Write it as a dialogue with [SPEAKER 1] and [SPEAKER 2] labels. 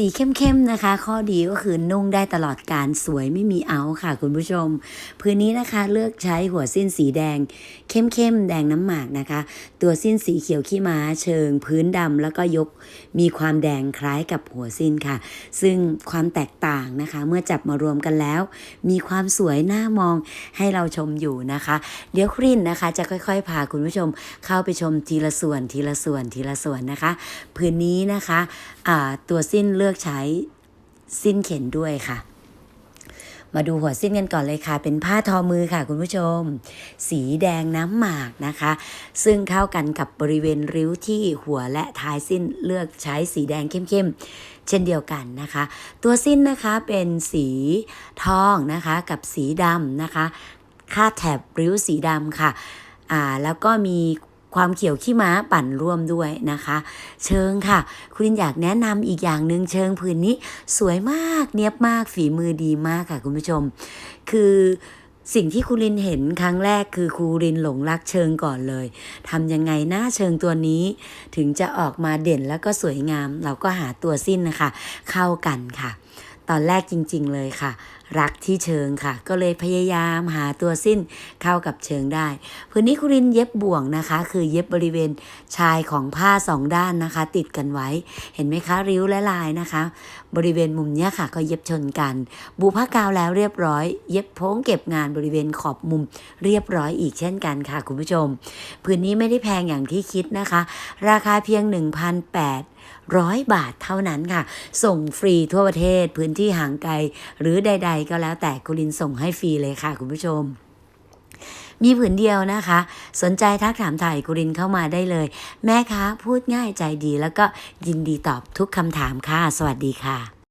[SPEAKER 1] สีเข้มๆนะคะ ข้อดีก็คือนุ่งได้ตลอดการสวยไม่มีเอาค่ะคุณผู้ชม พื้นนี้นะคะเลือกใช้หัวสิ้นสีแดง เข้มๆแดงน้ำหมากนะคะ ตัวสิ้นสีเขียวขี้ม้าเชิง พื้นดำแล้วก็ยกมีความแดงคล้ายกับหัวสิ้นค่ะ ซึ่งความแตกต่างนะคะ เมื่อจับมารวมกันแล้ว มีความสวยน่ามองให้เราชมอยู่นะคะ เดี๋ยวครินนะคะ จะค่อยๆพาคุณผู้ชมเข้าไปชมทีละส่วนทีละส่วนทีละส่วนนะคะ พื้นนี้นะคะอ่าตัวสิ้นเลือกือกใช้สิ้นเข็นด้วยค่ะ มาดูหัวสิ้นกันก่อนเลยค่ะ เป็นผ้าทอมือค่ะคุณผู้ชม สีแดงน้ำหมากนะคะ ซึ่งเข้ากันกับบริเวณริ้วที่หัวและท้ายสิ้นเลือกใช้สีแดงเข้มๆ เช่นเดียวกันนะคะ ตัวสิ้นนะคะเป็นสีทองนะคะกับสีดำนะคะคาดแถบริ้วสีดำค่ะอ่าแล้วก็มี ความเขียวขี้ม้าปั่นร่วมด้วยนะคะ เชิงค่ะ คุณลินอยากแนะนำอีกอย่างหนึ่งเชิงผืนนี้ สวยมากเนียบมากฝีมือดีมากค่ะ คุณผู้ชม คือสิ่งที่ครูรินเห็นครั้งแรกคือครูรินหลงรักเชิงก่อนเลยทำยังไงหน้าเชิงตัวนี้ ถึงจะออกมาเด่นแล้วก็สวยงาม เราก็หาตัวสิ้นนะคะ เข้ากันค่ะ ตอนแรกจริง ๆ เลยค่ะ รักที่เชิงค่ะ ก็เลยพยายามหาตัวสิ้นเข้ากับเชิงได้พื้นนี้คุรินเย็บบ่วงนะคะ คือเย็บบริเวณชายของผ้าสองด้านนะคะ ติดกันไว้ เห็นไหมคะ ริ้วและลายนะคะ บริเวณมุมเนี้ยค่ะ ก็เย็บชนกัน บูผ้ากาวแล้วเรียบร้อย เย็บโพ้งเก็บงานบริเวณขอบมุมเรียบร้อยอีกเช่นกันค่ะ คุณผู้ชม พื้นนี้ไม่ได้แพงอย่างที่คิดนะคะ ราคาเพียง 1,800 ร้อยบาทเท่านั้นค่ะ ส่งฟรีทั่วประเทศพื้นที่ห่างไกล หรือใด ๆ ก็แล้วแต่กุลินส่งให้ฟรีเลยค่ะ คุณผู้ชมมีผืนเดียวนะคะ สนใจทักถามถ่ายกุรินเข้ามาได้เลย แม่คะพูดง่ายใจดีแล้วก็ยินดีตอบทุกคำถามค่ะ สวัสดีค่ะ